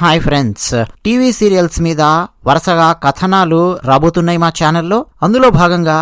Hi friends. TV serials మీద వరుసగా కథనాలు రాబోతున్నాయి మా ఛానల్లో. అందులో భాగంగా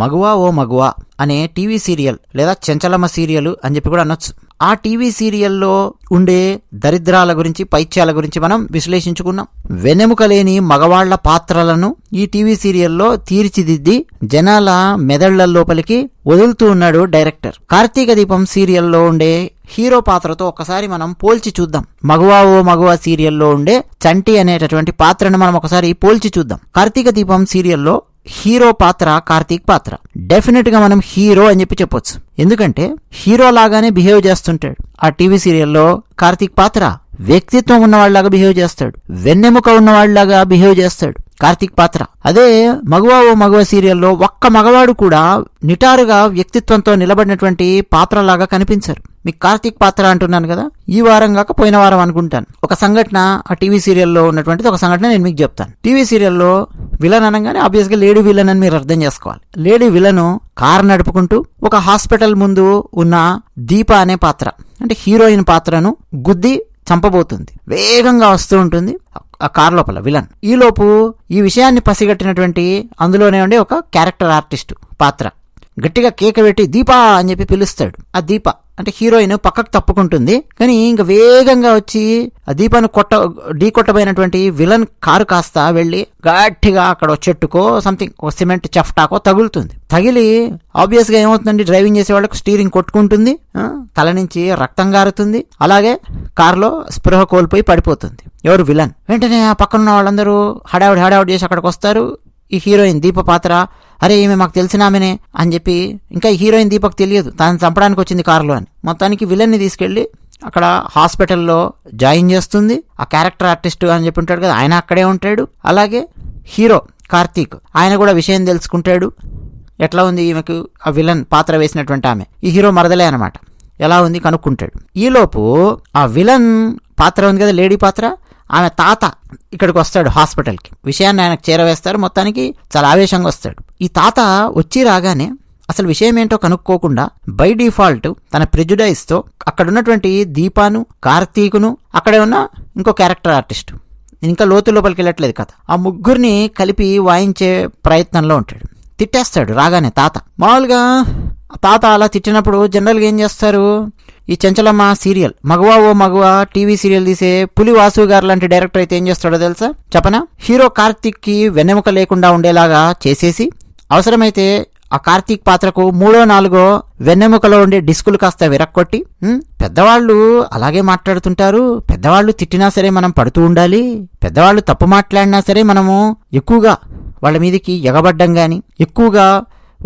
మగువా ఓ మగువా అనే టీవీ సీరియల్ లేదా చెంచలమ్మ సీరియల్ అని చెప్పి కూడా అనొచ్చు. ఆ టీవీ సీరియల్లో ఉండే దరిద్రాల గురించి పైత్యాల గురించి మనం విశ్లేషించుకున్నాం. వెనెముక లేని మగవాళ్ళ పాత్రలను ఈ టీవీ సీరియల్లో తీర్చిదిద్ది జనాల మెదళ్ళ లోపలికి వదులుతూ ఉన్నాడు డైరెక్టర్. కార్తీక దీపం సీరియల్లో ఉండే హీరో పాత్రతో ఒకసారి మనం పోల్చి చూద్దాం. మగువా ఓ మగువా సీరియల్లో ఉండే చంటి అనేటటువంటి పాత్రను మనం ఒకసారి పోల్చి చూద్దాం. కార్తీక దీపం సీరియల్లో హీరో పాత్ర కార్తీక్ పాత్ర. డెఫినెట్గా మనం హీరో అని చెప్పి చెప్పొచ్చు. ఎందుకంటే హీరో లాగానే బిహేవ్ చేస్తుంటాడు. ఆ టీవీ సీరియల్లో కార్తీక్ పాత్ర వ్యక్తిత్వం ఉన్నవాళ్ళలాగా బిహేవ్ చేస్తాడు. వెన్నెముక ఉన్నవాళ్ళలాగా బిహేవ్ చేస్తాడు. కార్తీక్ పాత్ర. అదే మగవా ఓ మగవ సీరియల్లో ఒక్క మగవాడు కూడా నిటారుగా వ్యక్తిత్వంతో నిలబడినటువంటి పాత్రలాగా కనిపించరు. మీకు కార్తీక్ పాత్ర అంటున్నాను కదా ఈ వారం కాక పోయిన వారం అనుకుంటాను. ఒక సంఘటన ఆ టీవీ సీరియల్లో ఉన్నటువంటిది ఒక సంఘటన నేను మీకు చెప్తాను. టీవీ సీరియల్లో విలన్ అనగానే ఆబ్వియస్గా లేడీ విలన్ అని మీరు అర్థం చేసుకోవాలి. లేడీ విలను కారు నడుపుకుంటూ ఒక హాస్పిటల్ ముందు ఉన్న దీప అనే పాత్ర అంటే హీరోయిన్ పాత్రను గుద్ది చంపబోతుంది. వేగంగా వస్తూ ఉంటుంది. ఆ కార్ లోపల విలన్. ఈలోపు ఈ విషయాన్ని పసిగట్టినటువంటి అందులోనే ఉండే ఒక క్యారెక్టర్ ఆర్టిస్ట్ పాత్ర. గట్టిగా కేక పెట్టి దీపా అని చెప్పి పిలుస్తాడు. ఆ దీప అంటే హీరోయిన్ పక్కకు తప్పుకుంటుంది. కానీ ఇంకా వేగంగా వచ్చి దీపాన్ని కొట్ట ఢీ కొట్టబోయినటువంటి విలన్ కారు కాస్త వెళ్ళి గట్టిగా అక్కడ చెట్టుకో సంథింగ్ ఒక సిమెంట్ చెఫ్టాకో తగులుతుంది. తగిలి ఆబ్వియస్గా ఏమవుతుందండి డ్రైవింగ్ చేసే వాళ్ళకు స్టీరింగ్ కొట్టుకుంటుంది. తల నుంచి రక్తం గారుతుంది. అలాగే కారులో స్పృహ కోల్పోయి పడిపోతుంది. ఎవరు? విలన్. వెంటనే ఆ పక్కన ఉన్న వాళ్ళందరూ హడావుడి హడావుడి చేసి అక్కడికి వస్తారు. ఈ హీరోయిన్ దీప పాత్ర అరే ఈమె మాకు తెలిసిన ఆమెనే అని చెప్పి ఇంకా హీరోయిన్ దీపకు తెలియదు. తాను చంపడానికి వచ్చింది కారులో అని. మొత్తానికి విలన్ని తీసుకెళ్ళి అక్కడ హాస్పిటల్లో జాయిన్ చేస్తుంది. ఆ క్యారెక్టర్ ఆర్టిస్ట్ అని చెప్పి ఉంటాడు కదా ఆయన అక్కడే ఉంటాడు. అలాగే హీరో కార్తీక్ ఆయన కూడా విషయం తెలుసుకుంటాడు. ఎట్లా ఉంది ఈమెకు ఆ విలన్ పాత్ర వేసినటువంటి ఆమె? ఈ హీరో మరదలే అనమాట ఎలా ఉంది కనుక్కుంటాడు. ఈలోపు ఆ విలన్ పాత్ర ఉంది కదా లేడీ పాత్ర? ఆమె తాత ఇక్కడికి వస్తాడు హాస్పిటల్కి. విషయాన్ని ఆయనకు చేరవేస్తారు. మొత్తానికి చాలా ఆవేశంగా వస్తాడు ఈ తాత వచ్చి రాగానే అసలు విషయం ఏంటో కనుక్కోకుండా బై డిఫాల్ట్ తన ప్రిజుడైస్తో అక్కడ ఉన్నటువంటి దీపాను కార్తీకును అక్కడే ఉన్న ఇంకో క్యారెక్టర్ ఆర్టిస్టు. ఇంకా లోతు లోపలికి వెళ్ళట్లేదు కథ ఆ ముగ్గురిని కలిపి వాయించే ప్రయత్నంలో ఉంటాడు. తిట్టేస్తాడు రాగానే తాత. మామూలుగా తాత అలా తిట్టినప్పుడు జనరల్గా ఏం చేస్తారు? ఈ చెంచలమ్మ సీరియల్ మగవా ఓ మగవా టీవీ సీరియల్ తీసే పులి వాసు గారు లాంటి డైరెక్టర్ అయితే ఏం చేస్తాడో తెలుసా? చెప్పనా? హీరో కార్తిక్కి వెన్నెముక లేకుండా ఉండేలాగా చేసేసి అవసరమైతే ఆ కార్తీక్ పాత్రకు మూడో నాలుగో వెన్నెముకలో ఉండే డిస్కులు కాస్త విరక్కొట్టి పెద్దవాళ్ళు అలాగే మాట్లాడుతుంటారు. పెద్దవాళ్ళు తిట్టినా సరే మనం పడుతూ ఉండాలి. పెద్దవాళ్ళు తప్పు మాట్లాడినా సరే మనము ఎక్కువగా వాళ్ళ మీదకి ఎగబడ్డం గాని ఎక్కువగా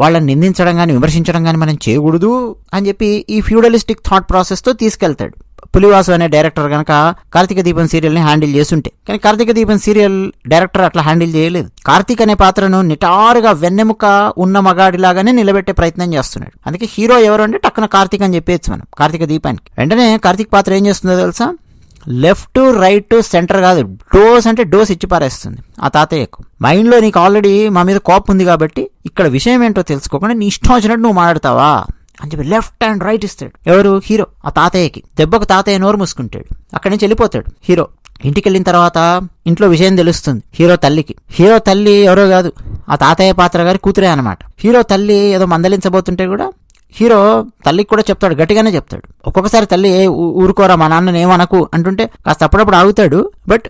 వాళ్ళని నిందించడం కానీ విమర్శించడం కానీ మనం చేయకూడదు అని చెప్పి ఈ ఫ్యూడలిస్టిక్ థాట్ ప్రాసెస్తో తీసుకెళ్తాడు. పులివాసు అనే డైరెక్టర్ గనక కార్తీక దీపం సీరియల్ని హ్యాండిల్ చేస్తుంటే కానీ కార్తీక దీపం సీరియల్ డైరెక్టర్ అట్లా హ్యాండిల్ చేయలేదు. కార్తీక్ అనే పాత్రను నిటారుగా వెన్నెముక ఉన్న మగాడిలాగానే నిలబెట్టే ప్రయత్నం చేస్తున్నాడు. అందుకే హీరో ఎవరు అంటే టక్కున కార్తీక్ అని చెప్పేయచ్చు మనం కార్తీక దీపానికి. వెంటనే కార్తీక్ పాత్ర ఏం చేస్తుందో తెలుసా? లెఫ్ట్ రైట్ సెంటర్ కాదు డోస్ అంటే డోస్ ఇచ్చి పారేస్తుంది. ఆ తాతయ్యకు మైండ్లో నీకు ఆల్రెడీ మా మీద కోపం ఉంది కాబట్టి ఇక్కడ విషయం ఏంటో తెలుసుకోకుండా నీ ఇష్టం వచ్చినట్టు నువ్వు మాట్లాడతావా? అని చెప్పి లెఫ్ట్ అండ్ రైట్ ఇస్తాడు. ఎవరు? హీరో. ఆ తాతయ్యకి. దెబ్బకు తాతయ్య నోరు మూసుకుంటాడు. అక్కడి నుంచి వెళ్ళిపోతాడు. హీరో. ఇంటికి వెళ్ళిన తర్వాత ఇంట్లో విషయం తెలుస్తుంది. హీరో తల్లికి. హీరో తల్లి ఎవరో కాదు. ఆ తాతయ్య పాత్ర గారి కూతురే అనమాట హీరో తల్లి ఏదో మందలించబోతుంటే కూడా హీరో తల్లికి కూడా చెప్తాడు గట్టిగానే చెప్తాడు. ఒక్కొక్కసారి తల్లి ఊరుకోరా మా నాన్న ఏమనకు అంటుంటే కాస్త అప్పుడప్పుడు ఆగుతాడు. బట్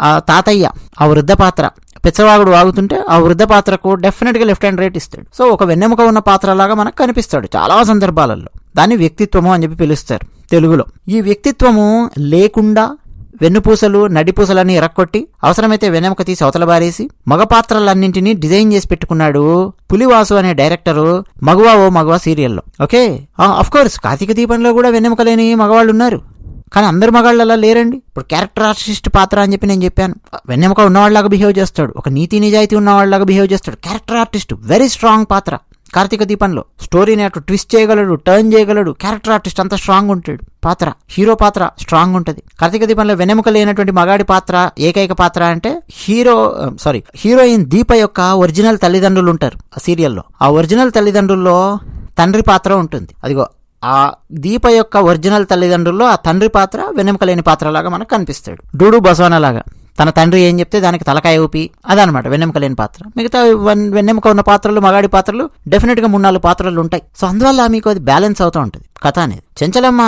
ఆ తాతయ్య ఆ వృద్ధ పాత్ర పిచ్చవాగుడు వాగుతుంటే ఆ వృద్ధ పాత్రకు డెఫినెట్గా లెఫ్ట్ హ్యాండ్ రేట్ ఇస్తాడు. సో ఒక వెన్నెముక ఉన్న పాత్రలాగా మనకు కనిపిస్తాడు చాలా సందర్భాలలో. దాన్ని వ్యక్తిత్వము అని చెప్పి పిలుస్తారు తెలుగులో. ఈ వ్యక్తిత్వము లేకుండా వెన్నుపూసలు నడిపూసలని ఎరక్కొట్టి అవసరమైతే వెన్నెముక తీసి అవతల బారేసి మగ పాత్రలన్నింటినీ డిజైన్ చేసి పెట్టుకున్నాడు పులివాసు అనే డైరెక్టరు మగువా ఓ మగవా సీరియల్లో. ఓకే? అఫ్ కోర్స్ కార్తీక దీపంలో కూడా వెన్నెముక లేని మగవాళ్ళు ఉన్నారు. కానీ అందరు మగాళ్ళలా లేరండి. ఇప్పుడు క్యారెక్టర్ ఆర్టిస్ట్ పాత్ర అని చెప్పి నేను చెప్పాను. వెన్నెముక ఉన్నవాళ్ళలాగా బిహేవ్ చేస్తాడు. ఒక నీతి నిజాయితీ ఉన్నవాళ్ళలాగా బిహేవ్ చేస్తాడు. క్యారెక్టర్ ఆర్టిస్ట్ వెరీ స్ట్రాంగ్ పాత్ర. కార్తీక దీపంలో స్టోరీని అటు ట్విస్ట్ చేయగలడు టర్న్ చేయగలడు క్యారెక్టర్ ఆర్టిస్ట్ అంత స్ట్రాంగ్ ఉంటాడు. పాత్ర హీరో పాత్ర స్ట్రాంగ్ ఉంటుంది. కార్తీక దీపంలో వెన్నెముక లేనటువంటి మగాడి పాత్ర ఏకైక పాత్ర అంటే హీరో సారీ హీరోయిన్ దీప యొక్క ఒరిజినల్ తల్లిదండ్రులు ఉంటారు ఆ సీరియల్లో. ఆ ఒరిజినల్ తల్లిదండ్రుల్లో తండ్రి పాత్ర ఉంటుంది. అదిగో ఆ దీప యొక్క ఒరిజినల్ తల్లిదండ్రుల్లో ఆ తండ్రి పాత్ర వెన్నెముక లేని పాత్రలాగా మనకు కనిపిస్తాడు. డూడు బసవన లాగా తన తండ్రి ఏం చెప్తే దానికి తలకాయ ఊపి అదనమాట వెన్నెముక లేని పాత్ర. మిగతా వన్- వెన్నెముక ఉన్న పాత్రలు మగాడి పాత్రలు డెఫినెట్గా మూడు నాలుగు పాత్రలు ఉంటాయి. సో అందువల్ల మీకు అది బ్యాలెన్స్ అవుతూ ఉంటుంది. కథ అనేది. చెంచలమ్మ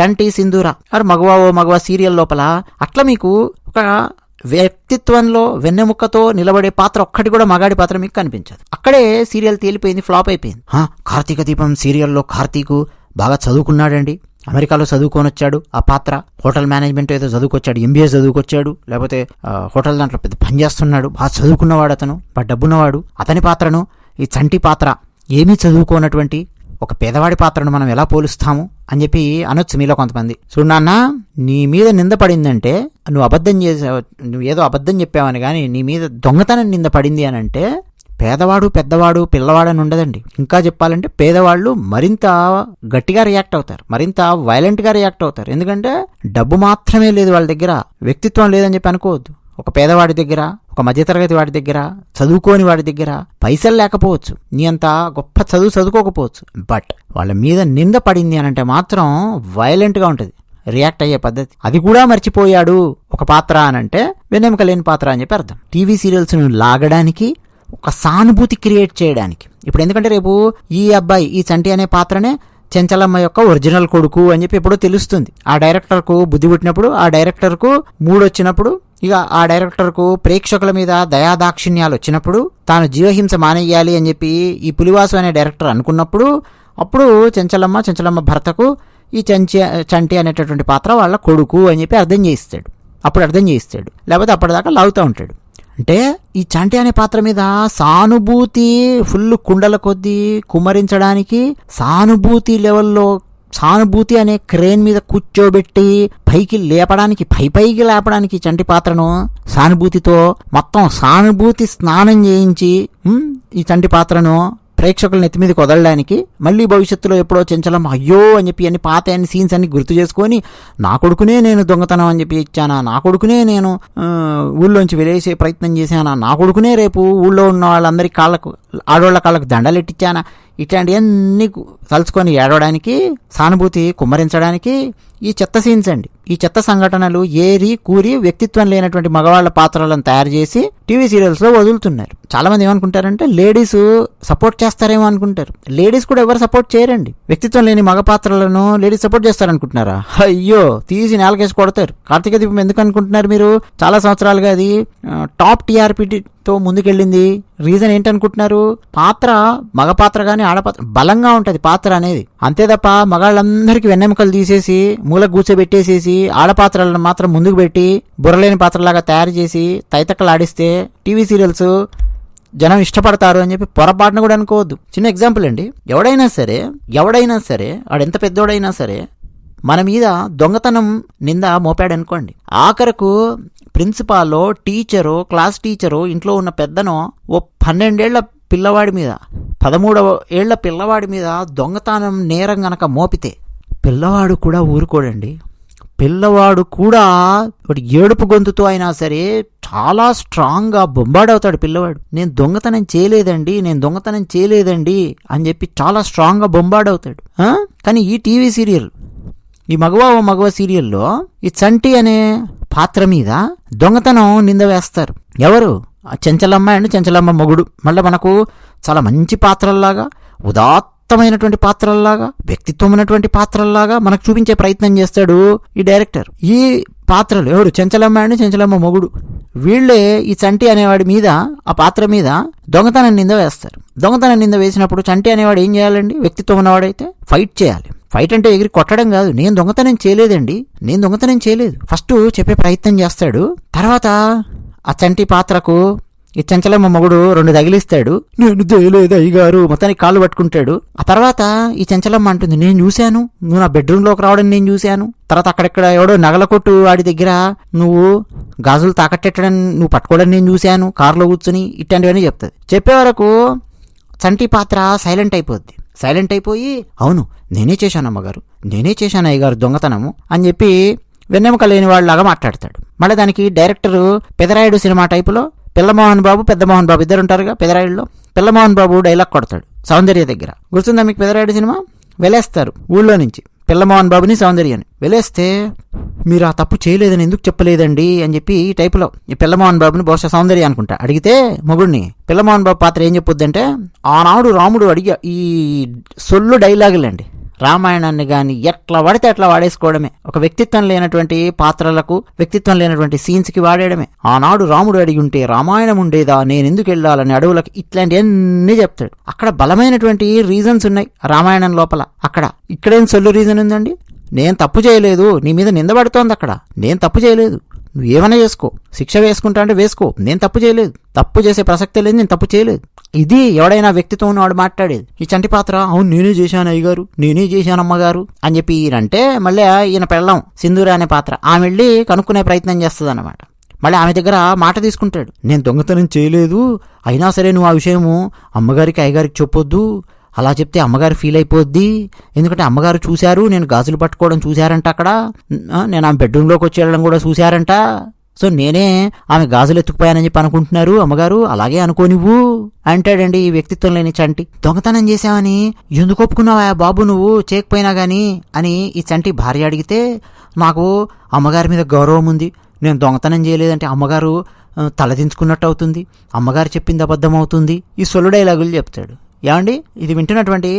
చంటి సింధూర ఆరు మగవా ఓ మగవా సీరియల్ లోపల అట్లా మీకు ఒక వ్యక్తిత్వంలో వెన్నెముకతో నిలబడే పాత్ర ఒక్కటి కూడా మగాడి పాత్ర మీకు కనిపించదు. అక్కడే సీరియల్ తేలిపోయింది ఫ్లాప్ అయిపోయింది. కార్తీక దీపం సీరియల్లో కార్తీకు బాగా చదువుకున్నాడండి. అమెరికాలో చదువుకొని వచ్చాడు ఆ పాత్ర హోటల్ మేనేజ్మెంట్ ఏదో చదువుకొచ్చాడు. ఎంబీఏ చదువుకొచ్చాడు. లేకపోతే హోటల్ దాంట్లో పెద్ద పని చేస్తున్నాడు. బాగా చదువుకున్నవాడు అతను బాగా డబ్బున్నవాడు. అతని పాత్రను ఈ చంటి పాత్ర ఏమీ చదువుకోనటువంటి ఒక పేదవాడి పాత్రను మనం ఎలా పోలుస్తాము అని చెప్పి అనొచ్చు మీలో కొంతమంది. చూడు నాన్న నీ మీద నింద పడిందంటే నువ్వు అబద్ధం చేసావు నువ్వు ఏదో అబద్ధం చెప్పావని కానీ నీ మీద దొంగతనం నింద పడింది అని అంటే పేదవాడు పెద్దవాడు పిల్లవాడు అని ఉండదండి. ఇంకా చెప్పాలంటే పేదవాళ్ళు మరింత గట్టిగా రియాక్ట్ అవుతారు. మరింత వైలెంట్గా రియాక్ట్ అవుతారు. ఎందుకంటే డబ్బు మాత్రమే లేదు వాళ్ళ దగ్గర. వ్యక్తిత్వం లేదని చెప్పి అనుకోవద్దు. ఒక పేదవాడి దగ్గర ఒక మధ్యతరగతి వాడి దగ్గర చదువుకోని వాడి దగ్గర పైసలు లేకపోవచ్చు. నీ అంత గొప్ప చదువు చదువుకోకపోవచ్చు. బట్ వాళ్ళ మీద నింద పడింది అని అంటే మాత్రం వైలెంట్గా ఉంటుంది. రియాక్ట్ అయ్యే పద్ధతి. అది కూడా మర్చిపోయాడు ఒక పాత్ర అని అంటే వెన్నెముక లేని పాత్ర అని చెప్పి అర్థం. టీవీ సీరియల్స్ను లాగడానికి ఒక సానుభూతి క్రియేట్ చేయడానికి. ఇప్పుడు ఎందుకంటే రేపు ఈ అబ్బాయి ఈ చంటి అనే పాత్రనే చెంచలమ్మ యొక్క ఒరిజినల్ కొడుకు అని చెప్పి ఎప్పుడో తెలుస్తుంది. ఆ డైరెక్టర్కు బుద్ధి పుట్టినప్పుడు ఆ డైరెక్టర్కు మూడు వచ్చినప్పుడు ఇక ఆ డైరెక్టర్కు ప్రేక్షకుల మీద దయాదాక్షిణ్యాలు వచ్చినప్పుడు తాను జీవహింస మానేయాలి అని చెప్పి ఈ పులివాసు అనే డైరెక్టర్ అనుకున్నప్పుడు అప్పుడు చెంచలమ్మ చెంచలమ్మ భర్తకు ఈ చంచి చంటి అనేటటువంటి పాత్ర వాళ్ళ కొడుకు అని చెప్పి అర్థం చేయిస్తాడు. అప్పుడు అర్థం చేయిస్తాడు. లేకపోతే అప్పటిదాకా లాగుతూ ఉంటాడు. అంటే ఈ చంటి అనే పాత్ర మీద సానుభూతి ఫుల్ కుండల కొద్దీ కుమ్మరించడానికి సానుభూతి లెవెల్లో సానుభూతి అనే క్రేన్ మీద కూర్చోబెట్టి పైకి లేపడానికి పై పైకి లేపడానికి ఈ చంటి పాత్రను సానుభూతితో మొత్తం సానుభూతి స్నానం చేయించి ఈ చంటి పాత్రను ప్రేక్షకుల నెత్తి మీదకి వదలడానికి మళ్ళీ భవిష్యత్తులో ఎప్పుడో చెంచలం అయ్యో అని చెప్పి అన్ని పాత అన్ని సీన్స్ అన్ని గుర్తు చేసుకొని నా కొడుకునే నేను దొంగతనం అని చెప్పి ఇచ్చానా నా కొడుకునే నేను ఊళ్ళోంచి వెలేసే ప్రయత్నం చేశానా నా కొడుకునే రేపు ఊళ్ళో ఉన్న వాళ్ళందరి కాళ్ళకు ఆడవాళ్ళ కాళ్ళకు దండలెట్టించానా ఇట్లాంటివన్నీ గు- తలుచుకొని ఏడవడానికి సానుభూతి కుమ్మరించడానికి ఈ చెత్త సీన్స్ అండి. ఈ చెత్త సంఘటనలు ఏరి కూరి వ్యక్తిత్వం లేనటువంటి మగవాళ్ళ పాత్రలను తయారు చేసి టీవీ సీరియల్స్లో వదులుతున్నారు. చాలామంది ఏమనుకుంటారంటే లేడీస్ సపోర్ట్ చేస్తారేమో అనుకుంటారు. లేడీస్ కూడా ఎవరు సపోర్ట్ చేయరండి. వ్యక్తిత్వం లేని మగ పాత్రలను లేడీస్ సపోర్ట్ చేస్తారనుకుంటున్నారా? అయ్యో తీసి నేలకేసి కొడతారు. కార్తీక దీపం ఎందుకు అనుకుంటున్నారు మీరు? చాలా సంవత్సరాలుగా అది టాప్ టీఆర్పీ తో ముందుకెళ్ళింది. రీజన్ ఏంటనుకుంటున్నారు? పాత్ర మగ పాత్ర కానీ ఆడపాత్ర బలంగా ఉంటుంది పాత్ర అనేది. అంతే తప్ప మగాళ్ళందరికీ వెన్నెముకలు తీసేసి మూల కూర్చోబెట్టేసేసి ఆడపాత్రలను మాత్రం ముందుకు పెట్టి బుర్రలేని పాత్రలాగా తయారు చేసి తైతక్కలు ఆడిస్తే టీవీ సీరియల్స్ జనం ఇష్టపడతారు అని చెప్పి పొరపాటున కూడా అనుకోవద్దు. చిన్న ఎగ్జాంపుల్ అండి. ఎవడైనా సరే ఎవడైనా సరే వాడెంత పెద్దోడైనా సరే మన మీద దొంగతనం నింద మోపాడు అనుకోండి ఆఖరకు ప్రిన్సిపాలో టీచరు క్లాస్ టీచరు ఇంట్లో ఉన్న పెద్దనో ఓ పన్నెండేళ్ళ పిల్లవాడి మీద పదమూడవ ఏళ్ళ పిల్లవాడి మీద దొంగతనం నేరం గనక మోపితే పిల్లవాడు కూడా ఊరుకోడండి. పిల్లవాడు కూడా ఏడుపు గొంతుతో అయినా సరే చాలా స్ట్రాంగ్గా బొంబాడవుతాడు పిల్లవాడు. నేను దొంగతనం చేయలేదండి నేను దొంగతనం చేయలేదండి అని చెప్పి చాలా స్ట్రాంగ్గా బొంబాడవుతాడు కానీ ఈ టీవీ సీరియల్ ఈ మగవా ఓ మగవ సీరియల్లో ఈ చంటి అనే పాత్ర మీద దొంగతనం నింద వేస్తారు. ఎవరు? ఆ చెంచలమ్మ అండ్ చెంచలమ్మ మొగుడు. మళ్ళీ మనకు చాలా మంచి పాత్రల్లాగా ఉదాత్తమైనటువంటి పాత్రల్లాగా వ్యక్తిత్వం ఉన్నటువంటి పాత్రల్లాగా మనకు చూపించే ప్రయత్నం చేస్తాడు ఈ డైరెక్టర్. ఈ పాత్రలు ఎవరు? చెంచలమ్మ అండ్ చెంచలమ్మ మొగుడు. వీళ్ళే ఈ చంటి అనేవాడి మీద ఆ పాత్ర మీద దొంగతనం నింద వేస్తారు. దొంగతనం నింద వేసినప్పుడు చంటి అనేవాడు ఏం చేయాలండి? వ్యక్తిత్వం ఉన్నవాడైతే ఫైట్ చేయాలి. ఫైట్ అంటే ఎగిరి కొట్టడం కాదు. నేను దొంగతనం చేయలేదండి. నేను దొంగతనం చేయలేదు. ఫస్ట్ చెప్పే ప్రయత్నం చేస్తాడు. తర్వాత ఆ చంటి పాత్రకు ఈ చంచలమ్మ మొగుడు రెండు తగిలిస్తాడు. నేను చేయలేదు అయ్యగారు. మొత్తానికి కాళ్ళు పట్టుకుంటాడు. ఆ తర్వాత ఈ చంచలమ్మ అంటుంది నేను చూశాను. నువ్వు నా బెడ్రూమ్లోకి రావడం నేను చూశాను. తర్వాత అక్కడెక్కడ ఎవడో నగల కొట్టు వాడి దగ్గర నువ్వు గాజులు తాకట్టెట్టడం నువ్వు పట్టుకోవడం నేను చూశాను. కారులో కూర్చుని ఇట్లాంటివన్నీ చెప్తుంది. చెప్పే వరకు చంటి పాత్ర సైలెంట్ అయిపోద్ది. సైలెంట్ అయిపోయి అవును నేనే చేశాను అమ్మగారు నేనే చేశాను అయ్యగారు దొంగతనము అని చెప్పి వెన్నెముక లేని వాళ్ళలాగా మాట్లాడతాడు. మళ్ళీ దానికి డైరెక్టర్ పెదరాయుడు సినిమా టైపులో పిల్లమోహన్ బాబు పెద్దమోహన్ బాబు ఇద్దరు ఉంటారుగా పెదరాయుడులో. పిల్లమోహన్ బాబు డైలాగ్ కొడతాడు సౌందర్య దగ్గర. గుర్తుందా మీకు పెదరాయుడు సినిమా? వెలేస్తారు ఊళ్ళో నుంచి. పిల్లమోహన్ బాబుని సౌందర్యాన్ని. వెళ్ళేస్తే మీరు ఆ తప్పు చేయలేదని ఎందుకు చెప్పలేదండి? అని చెప్పి ఈ టైపులో ఈ పిల్లమోహన్ బాబుని బహుశా సౌందర్య అనుకుంటా. అడిగితే మొగుడిని పిల్లమోహన్ బాబు పాత్ర ఏం చెప్పొద్దంటే ఆనాడు రాముడు అడిగా ఈ సొల్లు డైలాగులండి. రామాయణాన్ని కానీ ఎట్లా పడితే అట్లా వాడేసుకోవడమే. ఒక వ్యక్తిత్వం లేనటువంటి పాత్రలకు వ్యక్తిత్వం లేనటువంటి సీన్స్కి వాడేయడమే. ఆనాడు రాముడు అడిగి ఉంటే రామాయణం ఉండేదా? నేను ఎందుకు వెళ్ళాలని అడవులకు? ఇట్లాంటివన్నీ చెప్తాడు. అక్కడ బలమైనటువంటి రీజన్స్ ఉన్నాయి రామాయణం లోపల. అక్కడ ఇక్కడేం సొల్లు రీజన్ ఉందండి? నేను తప్పు చేయలేదు. నీ మీద నిందబడుతోంది అక్కడ. నేను తప్పు చేయలేదు. నువ్వు ఏమైనా చేసుకో. శిక్ష వేసుకుంటా అంటే వేసుకో. నేను తప్పు చేయలేదు. తప్పు చేసే ప్రసక్తే లేదు. నేను తప్పు చేయలేదు. ఇది ఎవడైనా వ్యక్తితో ఉన్నవాడు మాట్లాడేది. ఈ చంటి పాత్ర అవును నేనే చేశాను అయ్యగారు నేనే చేశాను అమ్మగారు అని చెప్పి ఈయనంటే మళ్ళీ ఈయన పెళ్ళం సింధూర అనే పాత్ర. ఆమె వెళ్ళి కనుక్కునే ప్రయత్నం చేస్తుంది అనమాట మళ్ళీ ఆమె దగ్గర మాట తీసుకుంటాడు. నేను దొంగతనం చేయలేదు అయినా సరే నువ్వు ఆ విషయము అమ్మగారికి అయ్యగారికి చెప్పొద్దు. అలా చెప్తే అమ్మగారు ఫీల్ అయిపోద్ది. ఎందుకంటే అమ్మగారు చూశారు నేను గాజులు పట్టుకోవడం చూశారంట అక్కడ. నేను ఆమె బెడ్రూమ్లోకి వచ్చి వెళ్ళడం కూడా చూశారంట. సో నేనే ఆమె గాజులు ఎత్తుకుపోయానని చెప్పి అనుకుంటున్నారు. అమ్మగారు అలాగే అనుకోనివ్వు అంటాడండి ఈ వ్యక్తిత్వం లేని చంటి. దొంగతనం చేశావని ఎందుకు ఒప్పుకున్నావా బాబు నువ్వు? చేయకపోయినా గాని అని ఈ చంటి భార్య అడిగితే నాకు అమ్మగారి మీద గౌరవం ఉంది. నేను దొంగతనం చేయలేదంటే అమ్మగారు తలదించుకున్నట్టు అవుతుంది. అమ్మగారు చెప్పింది అబద్ధం అవుతుంది. ఈ సొల్లు డైలాగులు చెప్తాడు. ఏమండి? ఇది వింటున్నటువంటి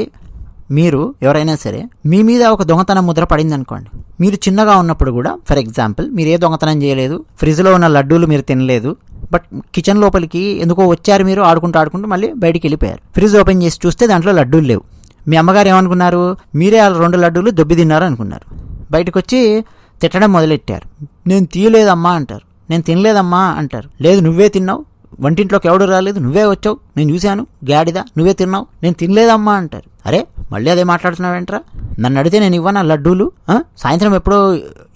మీరు ఎవరైనా సరే మీ మీద ఒక దొంగతనం ముద్ర పడింది అనుకోండి మీరు చిన్నగా ఉన్నప్పుడు కూడా ఫర్ ఎగ్జాంపుల్ మీరు ఏ దొంగతనం చేయలేదు ఫ్రిడ్జ్లో ఉన్న లడ్డూలు మీరు తినలేదు బట్ కిచెన్ లోపలికి ఎందుకో వచ్చారు మీరు ఆడుకుంటూ ఆడుకుంటూ మళ్ళీ బయటికి వెళ్ళిపోయారు. ఫ్రిడ్జ్ ఓపెన్ చేసి చూస్తే దాంట్లో లడ్డూలు లేవు. మీ అమ్మగారు ఏమనుకున్నారు? మీరే ఆ రెండు లడ్డూలు దొబ్బి తిన్నారు అనుకున్నారు. బయటకు వచ్చి తిట్టడం మొదలెట్టారు. నేను తీయలేదమ్మా అంటారు. నేను తినలేదమ్మా అంటారు. లేదు నువ్వే తిన్నావు. వంటింట్లోకి ఎవడు రాలేదు. నువ్వే వచ్చావు. నేను చూశాను. గాడిద. నువ్వే తిన్నావు. నేను తినలేదమ్మా అంటారు. అరే మళ్ళీ అదే మాట్లాడుతున్నావు ఏంట్రా నన్ను అడిగితే నేను ఇవ్వనా లడ్డూలు? సాయంత్రం ఎప్పుడో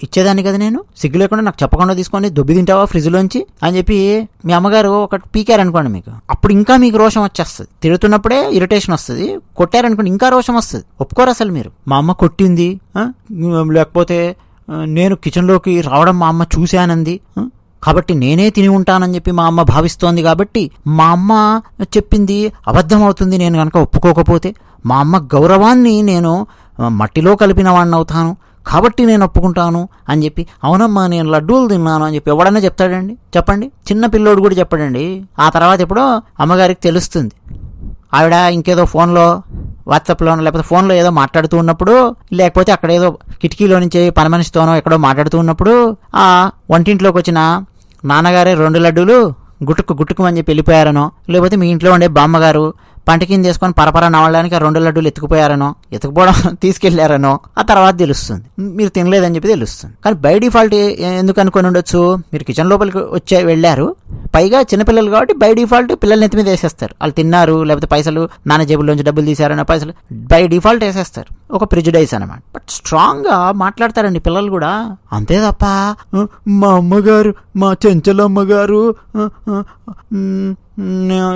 ఇచ్చేదాన్ని కదా నేను? సిగ్గు లేకుండా నాకు చెప్పకుండా తీసుకొని దొబ్బి తింటావా ఫ్రిడ్జ్లోంచి? అని చెప్పి మీ అమ్మగారు ఒకటి పీకారనుకోండి మీకు. అప్పుడు ఇంకా మీకు రోషం వచ్చేస్తుంది. తిడుతున్నప్పుడే ఇరిటేషన్ వస్తుంది. కొట్టారనుకోండి ఇంకా రోషం వస్తుంది. ఒప్పుకోరు అసలు మీరు? మా అమ్మ కొట్టింది లేకపోతే నేను కిచెన్లోకి రావడం మా అమ్మ చూశానంది కాబట్టి నేనే తిని ఉంటానని చెప్పి మా అమ్మ భావిస్తోంది కాబట్టి మా అమ్మ చెప్పింది అబద్ధం అవుతుంది నేను కనుక ఒప్పుకోకపోతే. మా అమ్మ గౌరవాన్ని నేను మట్టిలో కలిపిన వాడిని అవుతాను. కాబట్టి నేను ఒప్పుకుంటాను అని చెప్పి అవునమ్మా నేను లడ్డూలు తిన్నాను అని చెప్పి ఎవడన్నా చెప్తాడండి? చెప్పండి. చిన్న పిల్లోడు కూడా చెప్పడండి. ఆ తర్వాత ఎప్పుడో అమ్మగారికి తెలుస్తుంది. ఆవిడ ఇంకేదో ఫోన్లో వాట్సాప్లో లేకపోతే ఫోన్లో ఏదో మాట్లాడుతూ ఉన్నప్పుడు లేకపోతే అక్కడ ఏదో కిటికీలో నుంచి పని మనిషితోనో ఎక్కడో మాట్లాడుతూ ఉన్నప్పుడు ఆ వంటింట్లోకి వచ్చిన నాన్నగారే రెండు లడ్డూలు గుట్టుకు గుట్టుకు అని చెప్పి వెళ్ళిపోయారనో లేకపోతే మీ ఇంట్లో ఉండే బామ్మగారు పంట కింద వేసుకొని పరపర నవ్వడానికి ఆ రెండు లడ్డూలు ఎత్తుకుపోయారనో ఎత్తుకుపోవడం తీసుకెళ్ళారనో ఆ తర్వాత తెలుస్తుంది. మీరు తినలేదని చెప్పి తెలుస్తుంది. కానీ బై డిఫాల్ట్ ఎందుకు అనుకుని ఉండొచ్చు? మీరు కిచెన్ లోపలికి వచ్చే వెళ్ళారు. పైగా చిన్నపిల్లలు కాబట్టి బై డిఫాల్ట్ పిల్లల్ని ఎత్తి మీద వేసేస్తారు. వాళ్ళు తిన్నారు లేకపోతే పైసలు నాన్న జేబుల్లోంచి డబ్బులు తీశారన్న పైసలు బై డిఫాల్ట్ వేసేస్తారు. ఒక ప్రిజుడైస్ అనమాట. బట్ స్ట్రాంగ్గా మాట్లాడతారండి పిల్లలు కూడా. అంతే తప్ప మా అమ్మగారు మా చెంచలమ్మ గారు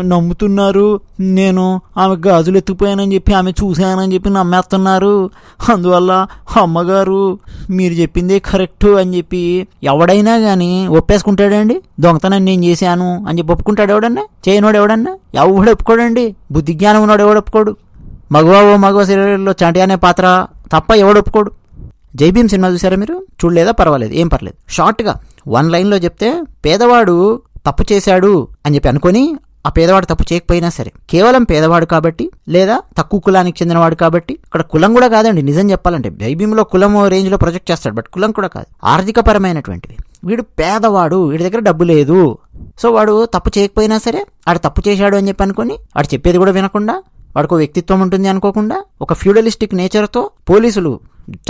నమ్ముతున్నారు. నేను ఆమె గాజులు ఎత్తుకుపోయానని చెప్పి ఆమె చూశానని చెప్పి నమ్మేస్తున్నారు. అందువల్ల అమ్మగారు మీరు చెప్పిందే కరెక్ట్ అని చెప్పి ఎవడైనా కానీ ఒప్పేసుకుంటాడండి. దొంగతనం నేను చేశాను అని చెప్పి ఒప్పుకుంటాడు ఎవడన్నా? చేయనోడు ఎవడన్నా? ఎవడు ఒప్పుకోడండి. బుద్ధి జ్ఞానం ఉన్నాడు ఎవడు ఒప్పుకోడు? మగవా ఓ మగవ సీరియల్లో చంటి అనే పాత్ర తప్ప ఎవడు ఒప్పుకోడు? జైభీం సినిమా చూసారా మీరు? చూడలేదా? పర్వాలేదు. ఏం పర్లేదు. షార్ట్గా వన్ లైన్లో చెప్తే పేదవాడు తప్పు చేశాడు అని చెప్పి అనుకొని ఆ పేదవాడు తప్పు చేయకపోయినా సరే కేవలం పేదవాడు కాబట్టి లేదా తక్కువ కులానికి చెందినవాడు కాబట్టి ఇక్కడ కులం కూడా కాదండి నిజం చెప్పాలంటే. జైభీంలో కులం రేంజ్లో ప్రొజెక్ట్ చేస్తాడు బట్ కులం కూడా కాదు. ఆర్థిక పరమైనటువంటివి వీడు పేదవాడు వీడి దగ్గర డబ్బు లేదు. సో వాడు తప్పు చేయకపోయినా సరే ఆడు తప్పు చేశాడు అని చెప్పి అనుకొని ఆడు చెప్పేది కూడా వినకుండా వాడికి వ్యక్తిత్వం ఉంటుంది అనుకోకుండా ఒక ఫ్యూడలిస్టిక్ నేచర్తో పోలీసులు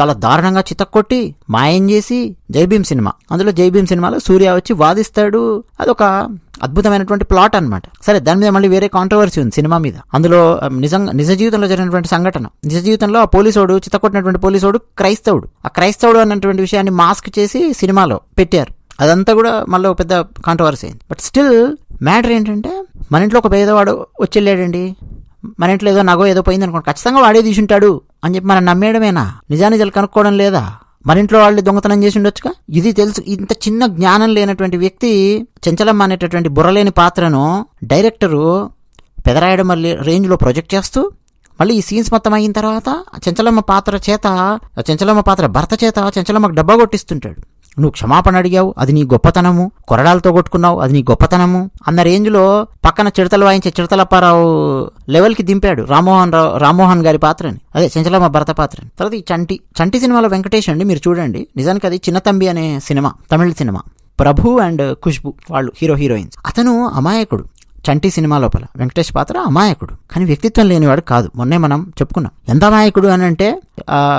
చాలా దారుణంగా చితక్కొట్టి మాయం చేసి జైభీం సినిమా. అందులో జైభీం సినిమాలో సూర్య వచ్చి వాదిస్తాడు. అదొక అద్భుతమైనటువంటి ప్లాట్ అనమాట సరే దాని మీద మళ్ళీ వేరే కాంట్రవర్సీ ఉంది సినిమా మీద. అందులో నిజంగా నిజ జీవితంలో జరిగినటువంటి సంఘటన. నిజ జీవితంలో ఆ పోలీసోడు చితకొట్టినటువంటి పోలీసోడు క్రైస్తవుడు. ఆ క్రైస్తవుడు అన్నటువంటి విషయాన్ని మాస్క్ చేసి సినిమాలో పెట్టారు. అదంతా కూడా మళ్ళీ ఒక పెద్ద కాంట్రవర్సీ అయింది. బట్ స్టిల్ మ్యాటర్ ఏంటంటే మన ఇంట్లో ఒక పేదవాడు వచ్చి వెళ్ళాడండి. మన ఇంట్లో ఏదో నగో ఏదో పోయింది అనుకోండి ఖచ్చితంగా వాడే తీసుంటాడు అని చెప్పి మనం నమ్మేయడమేనా? నిజానిజాలు కనుక్కోవడం లేదా? మన ఇంట్లో వాళ్ళు దొంగతనం చేసి ఉండొచ్చుగా? ఇది తెలుసు ఇంత చిన్న జ్ఞానం లేనటువంటి వ్యక్తి చెంచలమ్మ అనేటటువంటి బుర్రలేని పాత్రను డైరెక్టరు పెదరాయడం రేంజ్లో ప్రొజెక్ట్ చేస్తూ మళ్ళీ ఈ సీన్స్ మొత్తం అయిన తర్వాత చెంచలమ్మ పాత్ర చేత చెంచలమ్మ పాత్ర భర్త చేత చెంచలమ్మకు డబ్బా కొట్టిస్తుంటాడు. నువ్వు క్షమాపణ అడిగావు అది నీ గొప్పతనము. కొరడాలతో కొట్టుకున్నావు అది నీ గొప్పతనము. అన్న రేంజ్లో పక్కన చిడతలు వాయించే చిడతలప్పారావు లెవెల్కి దింపాడు రామ్మోహన్ రావు రామ్మోహన్ గారి పాత్రని. అదే చెంచలమ్మ భర్త పాత్రని. తర్వాత ఈ చంటి చంటి సినిమాలో వెంకటేష్ అండి మీరు చూడండి. నిజానికి అది చిన్నతంబి అనే cinema Tamil cinema. Prabhu and Khushbu వాళ్ళు హీరో హీరోయిన్స్. అతను అమాయకుడు. చంటి సినిమా లోపల. వెంకటేష్ పాత్ర అమాయకుడు. కానీ వ్యక్తిత్వం లేనివాడు కాదు. మొన్నే మనం చెప్పుకున్నాం. ఎంత అమాయకుడు అని అంటే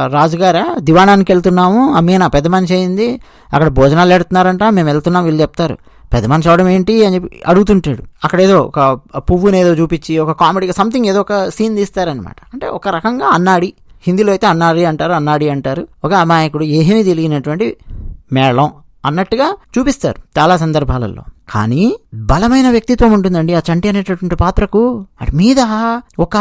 రాజుగారా దివాణానికి వెళ్తున్నాము. అమ్మీనా పెద్ద మనిషి అయింది. అక్కడ భోజనాలు పెడుతున్నారంట మేము వెళ్తున్నాం వీళ్ళు చెప్తారు. పెద్ద మనిషి అవడం ఏంటి అని చెప్పి అడుగుతుంటాడు. అక్కడ ఏదో ఒక పువ్వుని ఏదో చూపించి ఒక కామెడీగా సంథింగ్ ఏదో ఒక సీన్ తీస్తారనమాట అంటే ఒక రకంగా అన్నాడి. హిందీలో అయితే అన్నాడి అంటారు అన్నాడి అంటారు. ఒక అమాయకుడు. ఏమీ తెలియనటువంటి మేళం. అన్నట్టుగా చూపిస్తారు చాలా సందర్భాలలో. కానీ బలమైన వ్యక్తిత్వం ఉంటుందండి ఆ చంటి అనేటటువంటి పాత్రకు. అటు మీద ఒక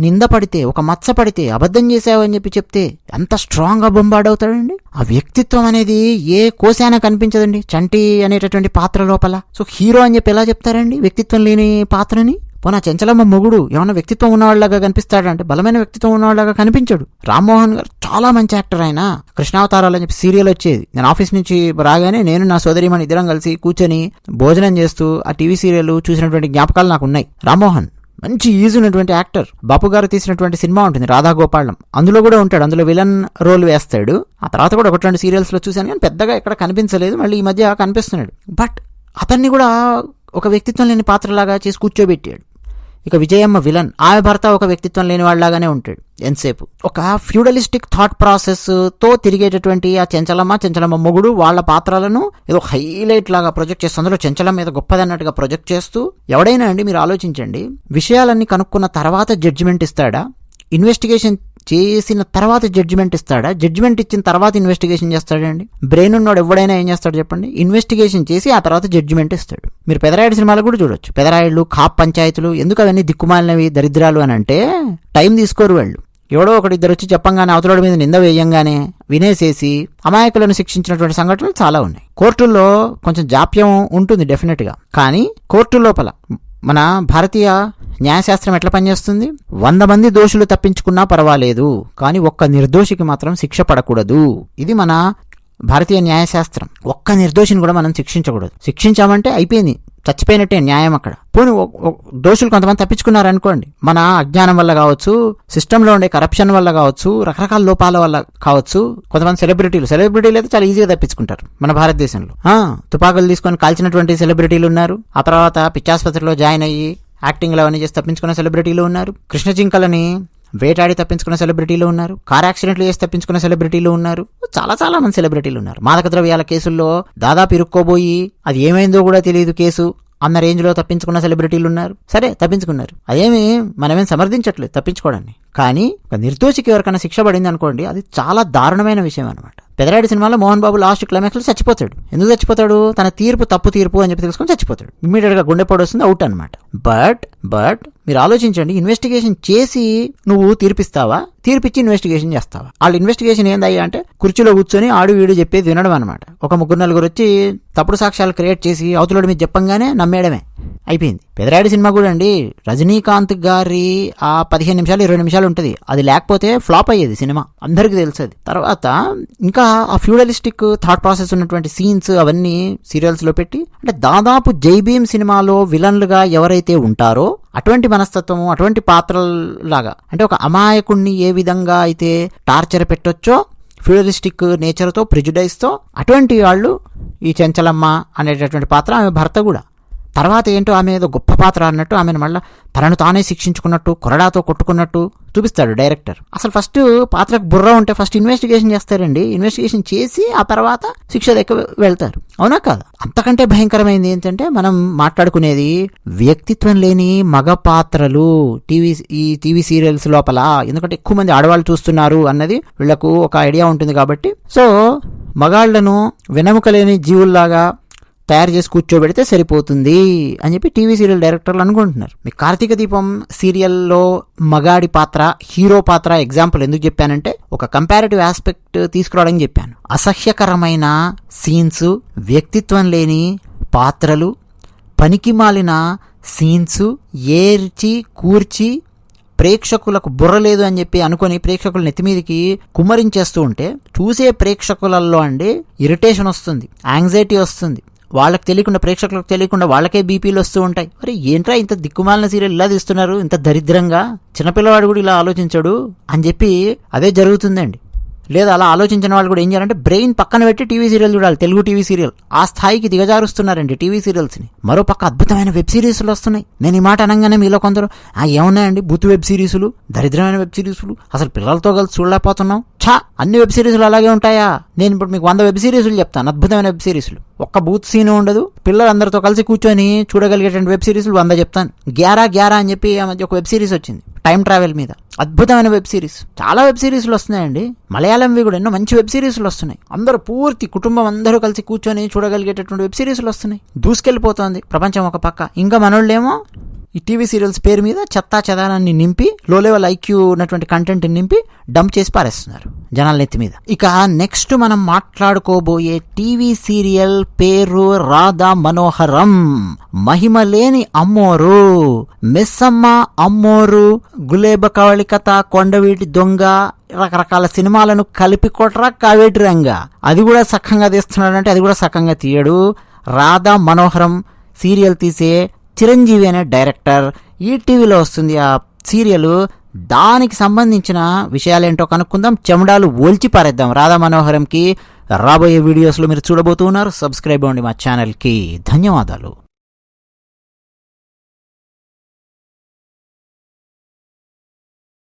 నింద పడితే ఒక మచ్చ పడితే అబద్ధం చేసావు అని చెప్పి చెప్తే ఎంత స్ట్రాంగ్గా బొంబాడ్ బొంబాడవుతాడండి ఆ వ్యక్తిత్వం అనేది ఏ కోశాన కనిపించదండి? చంటి అనేటటువంటి పాత్ర లోపల. సో హీరో అని చెప్పి ఎలా చెప్తారండి? వ్యక్తిత్వం లేని పాత్రని? పోనా చెంచలమ్మ మొగుడు ఏమైనా వ్యక్తిత్వం ఉన్నవాళ్ళగా కనిపిస్తాడంటే బలమైన వ్యక్తిత్వం ఉన్నవాళ్ళగా కనిపించాడు. రామ్మోహన్ గారు చాలా మంచి యాక్టర్ ఆయన. కృష్ణావతారాలు అని చెప్పి సీరియల్ వచ్చేది. నేను ఆఫీస్ నుంచి రాగానే నేను నా సోదరిమణి ఇద్దరం కలిసి కూర్చొని భోజనం చేస్తూ ఆ టీవీ సీరియల్ చూసినటువంటి జ్ఞాపకాలు నాకు ఉన్నాయి. రామ్మోహన్ మంచి ఈజ్ ఉన్నటువంటి యాక్టర్. బాపు గారు తీసినటువంటి సినిమా ఉంటుంది రాధా గోపాలం అందులో కూడా ఉంటాడు. అందులో విలన్ రోల్ వేస్తాడు. ఆ తర్వాత కూడా ఒకటి రెండు సీరియల్స్లో చూశాను కానీ పెద్దగా ఎక్కడ కనిపించలేదు. మళ్ళీ ఈ మధ్య కనిపిస్తున్నాడు. బట్ అతన్ని కూడా ఒక వ్యక్తిత్వం లేని పాత్రలాగా చేసి కూర్చోబెట్టాడు. ఇక విజయమ్మ విలన్ ఆమె భర్త ఒక వ్యక్తిత్వం లేని వాళ్ళలాగానే ఉంటాడు. ఎంతసేపు? ఒక ఫ్యూడలిస్టిక్ థాట్ ప్రాసెస్తో తిరిగేటటువంటి ఆ చెంచలమ్మ చెంచలమ్మ మొగుడు వాళ్ళ పాత్రలను ఏదో హైలైట్ లాగా ప్రొజెక్ట్ చేస్తూ అందులో చెంచలమ్మ మీద గొప్పదన్నట్టుగా ప్రొజెక్ట్ చేస్తూ ఎవడైనా అండి మీరు ఆలోచించండి విషయాలన్నీ కనుక్కున్న తర్వాత జడ్జిమెంట్ ఇస్తాడా? ఇన్వెస్టిగేషన్ చేసిన తర్వాత జడ్జిమెంట్ ఇస్తాడా? జడ్జిమెంట్ ఇచ్చిన తర్వాత ఇన్వెస్టిగేషన్ చేస్తాడండి బ్రెయిన్ ఉన్నోడు ఎవడైనా ఏం చేస్తాడు చెప్పండి? ఇన్వెస్టిగేషన్ చేసి ఆ తర్వాత జడ్జిమెంట్ ఇస్తాడు. మీరు పెదరాయుడు సినిమాలు కూడా చూడొచ్చు. పెదరాయుడు కాప్ పంచాయతీలు ఎందుకు అవన్నీ దిక్కుమాలినవి దరిద్రాలు అని అంటే టైం తీసుకోరు వాళ్ళు. ఎవడో ఒకటి ఇద్దరు వచ్చి చెప్పంగానే అవతలడి మీద నింద వేయంగానే వినేసేసి అమాయకులను శిక్షించినటువంటి సంఘటనలు చాలా ఉన్నాయి. కోర్టుల్లో కొంచెం జాప్యం ఉంటుంది డెఫినెట్గా కానీ కోర్టు లోపల మన భారతీయ న్యాయశాస్త్రం ఎట్లా పనిచేస్తుంది? వంద మంది దోషులు తప్పించుకున్నా పర్వాలేదు కానీ ఒక్క నిర్దోషికి మాత్రం శిక్ష పడకూడదు. ఇది మన భారతీయ న్యాయశాస్త్రం. ఒక్క నిర్దోషిని కూడా మనం శిక్షించకూడదు. శిక్షించామంటే అయిపోయింది. చచ్చిపోయినట్టే న్యాయం అక్కడ. పోనీ ఒ- దోషులు కొంతమంది తప్పించుకున్నారనుకోండి. మన అజ్ఞానం వల్ల కావచ్చు సిస్టంలో ఉండే కరప్షన్ వల్ల కావచ్చు రకరకాల లోపాల వల్ల కావచ్చు కొంతమంది సెలబ్రిటీలు సెలబ్రిటీలు అయితే చాలా ఈజీగా తప్పించుకుంటారు మన భారతదేశంలో. తుపాకులు తీసుకొని కాల్చినటువంటి సెలబ్రిటీలు ఉన్నారు. ఆ తర్వాత పిచ్చాసుపత్రిలో జాయిన్ అయ్యి యాక్టింగ్ అవన్నీ చేసి తప్పించుకున్న సెలబ్రిటీలు ఉన్నారు. కృష్ణ జింకలని వేటాడి తప్పించుకున్న సెలబ్రిటీలు ఉన్నారు. కార్ యాక్సిడెంట్లు చేసి తప్పించుకున్న సెలబ్రిటీలు ఉన్నారు. చాలా చాలా మంది సెలబ్రిటీలు ఉన్నారు. మాదక ద్రవ్యాల కేసుల్లో దాదాపు ఇరుక్కోబోయి అది ఏమైందో కూడా తెలియదు కేసు. అన్న రేంజ్లో తప్పించుకున్న సెలబ్రిటీలు ఉన్నారు. సరే తప్పించుకున్నారు. అదేమి మనమేం సమర్థించట్లేదు తప్పించుకోవడాన్ని. కానీ ఒక నిర్దోషికి ఎవరికైనా శిక్ష పడింది అనుకోండి అది చాలా దారుణమైన విషయం అనమాట పెదరాయుడు సినిమాలో మోహన్ బాబు లాస్ట్ క్లైమాక్స్లో చచ్చిపోతాడు. ఎందుకు చచ్చిపోతాడు? తన తీర్పు తప్పు తీర్పు అని చెప్పి తెలుసుకొని చచ్చిపోతాడు. ఇమీడియట్గా గుండె గుండెపోటు వస్తుంది అవుట్ అనమాట బట్ బట్ మీరు ఆలోచించండి ఇన్వెస్టిగేషన్ చేసి నువ్వు తీర్పిస్తావా? తీర్పిచ్చి ఇన్వెస్టిగేషన్ చేస్తావా? వాళ్ళు ఇన్వెస్టిగేషన్ ఏందయ్యా అంటే కుర్చీలో కూర్చొని ఆడు వీడు చెప్పేది వినడం అనమాట ఒక ముగ్గురు నలుగురు వచ్చి తప్పుడు సాక్ష్యాలు క్రియేట్ చేసి అవతలోడి మీద చెప్పంగానే నమ్మేయడమే. అయిపోయింది. పెదరాయుడు సినిమా కూడా అండి. రజనీకాంత్ గారి ఆ పదిహేను నిమిషాలు ఇరవై నిమిషాలు ఉంటుంది. అది లేకపోతే ఫ్లాప్ అయ్యేది సినిమా. అందరికీ తెలుసది. తర్వాత ఇంకా ఆ ఫ్యూడలిస్టిక్ థాట్ ప్రాసెస్ ఉన్నటువంటి సీన్స్ అవన్నీ సీరియల్స్లో పెట్టి అంటే దాదాపు జై భీమ్ సినిమాలో విలన్లుగా ఎవరైతే ఉంటారో అటువంటి మనస్తత్వము అటువంటి పాత్రలాగా అంటే ఒక అమాయకుణ్ణి ఏ విధంగా అయితే టార్చర్ పెట్టొచ్చో ఫ్యూడలిస్టిక్ నేచర్తో ప్రిజుడైస్తో అటువంటి వాళ్ళు ఈ చెంచలమ్మ అనేటటువంటి పాత్ర ఆమె భర్త కూడా. తర్వాత ఏంటో ఆమె ఏదో గొప్ప పాత్ర అన్నట్టు ఆమెను మళ్ళీ తనను తానే శిక్షించుకున్నట్టు కొరడాతో కొట్టుకున్నట్టు చూపిస్తాడు డైరెక్టర్. అసలు ఫస్ట్ పాత్రకు బుర్ర ఉంటే ఫస్ట్ ఇన్వెస్టిగేషన్ చేస్తారండి. ఇన్వెస్టిగేషన్ చేసి ఆ తర్వాత శిక్ష దగ్గర వెళ్తారు. అవునా కాదు? అంతకంటే భయంకరమైంది ఏంటంటే మనం మాట్లాడుకునేది వ్యక్తిత్వం లేని మగ పాత్రలు టీవీ ఈ టీవీ సీరియల్స్ లోపల. ఎందుకంటే ఎక్కువ మంది ఆడవాళ్ళు చూస్తున్నారు అన్నది వీళ్ళకు ఒక ఐడియా ఉంటుంది కాబట్టి. సో మగాళ్ళను వెనముక లేని జీవుల్లాగా తయారు చేసి కూర్చోబెడితే సరిపోతుంది అని చెప్పి టీవీ సీరియల్ డైరెక్టర్లు అనుకుంటున్నారు. మీ కార్తీక దీపం సీరియల్లో మగాడి పాత్ర హీరో పాత్ర ఎగ్జాంపుల్ ఎందుకు చెప్పానంటే ఒక కంపారిటివ్ ఆస్పెక్ట్ తీసుకురావడం చెప్పాను. అసహ్యకరమైన సీన్స్ వ్యక్తిత్వం లేని పాత్రలు పనికి మాలిన సీన్స్ ఏర్చి కూర్చి ప్రేక్షకులకు బుర్ర లేదు అని చెప్పి అనుకొని ప్రేక్షకుల నెత్తిమీదికి కుమ్మరించేస్తూ ఉంటే చూసే ప్రేక్షకులలో అండి ఇరిటేషన్ వస్తుంది యాంగ్జైటీ వస్తుంది. వాళ్ళకి తెలియకుండా ప్రేక్షకులకు తెలియకుండా వాళ్ళకే బీపీలు వస్తూ ఉంటాయి. మరి ఏంట్రా ఇంత దిక్కుమాలిన సీరియల్ ఇలా తీస్తున్నారు? ఇంత దరిద్రంగా? చిన్నపిల్లవాడు కూడా ఇలా ఆలోచించాడు అని చెప్పి అదే జరుగుతుందండి. లేదా అలా ఆలోచించిన వాళ్ళు కూడా ఏం చేయాలంటే బ్రెయిన్ పక్కన పెట్టి టీవీ సీరియల్ చూడాలి తెలుగు టీవీ సీరియల్. ఆ స్థాయికి దిగజారుస్తున్నారండి టీవీ సీరియల్స్ని. మరో పక్క అద్భుతమైన వెబ్ సిరీస్లు వస్తున్నాయి. నేను ఈ మాట అనగానే మీలో కొందరు ఆ ఏమున్నాయండి? బుత్ వెబ్ సిరీసులు దరిద్రమైన వెబ్ సిరీసులు అసలు పిల్లలతో కలిసి చూడలేకపోతున్నాం? ఛా అన్ని వెబ్ సిరీసులు అలాగే ఉంటాయా? నేను ఇప్పుడు మీకు వంద వెబ్ సిరీసులు చెప్తాను అద్భుతమైన వెబ్ సిరీసులు. ఒక్క బూత్ సీన్ ఉండదు. పిల్లలందరితో కలిసి కూర్చొని చూడగలిగేటువంటి వెబ్ సిరీసులు వంద చెప్తాను. గ్యారా గ్యారా అని చెప్పి ఆ మధ్య ఒక వెబ్ సిరీస్ వచ్చింది టైం ట్రావెల్ మీద. అద్భుతమైన వెబ్ సిరీస్. చాలా వెబ్ సిరీస్లు వస్తున్నాయండి. మలయాళంవి కూడా ఎన్నో మంచి వెబ్ సిరీస్లు వస్తున్నాయి. అందరూ పూర్తి కుటుంబం అందరూ కలిసి కూర్చొని చూడగలిగేటటువంటి వెబ్ సిరీస్లు వస్తున్నాయి. దూసుకెళ్ళిపోతుంది. ప్రపంచం ఒక పక్క. ఇంకా మనోళ్ళేమో ఈ టీవీ సీరియల్స్ పేరు మీద చెత్తా చెదారాన్ని నింపి లో లెవెల్ ఐక్యూ ఉన్నటువంటి కంటెంట్ నింపి డంప్ చేసి పారేస్తున్నారు జనాల నెత్తి మీద. ఇక నెక్స్ట్ మనం మాట్లాడుకోబోయే టీవీ సీరియల్ పేరు రాధా మనోహరం. మహిమ లేని అమ్మోరు మిస్సమ్మ అమ్మోరు గులేబ కవళికత కొండవీటి దొంగ రకరకాల సినిమాలను కలిపి కొట్రా కావేటి రంగ. అది కూడా సక్కంగా తీస్తున్నాడంటే అది కూడా సక్కంగా తీయడు. రాధా మనోహరం సీరియల్ తీసే చిరంజీవి అనే డైరెక్టర్. ఈటీవీలో వస్తుంది ఆ సీరియల్. దానికి సంబంధించిన విషయాలేంటో కనుక్కుందాం. చెమడాలు ఓల్చి పారేద్దాం. రాధా మనోహరంకి రాబోయే వీడియోస్లో మీరు చూడబోతున్నారు సబ్స్క్రైబ్ అవ్వండి మా ఛానల్కి. ధన్యవాదాలు.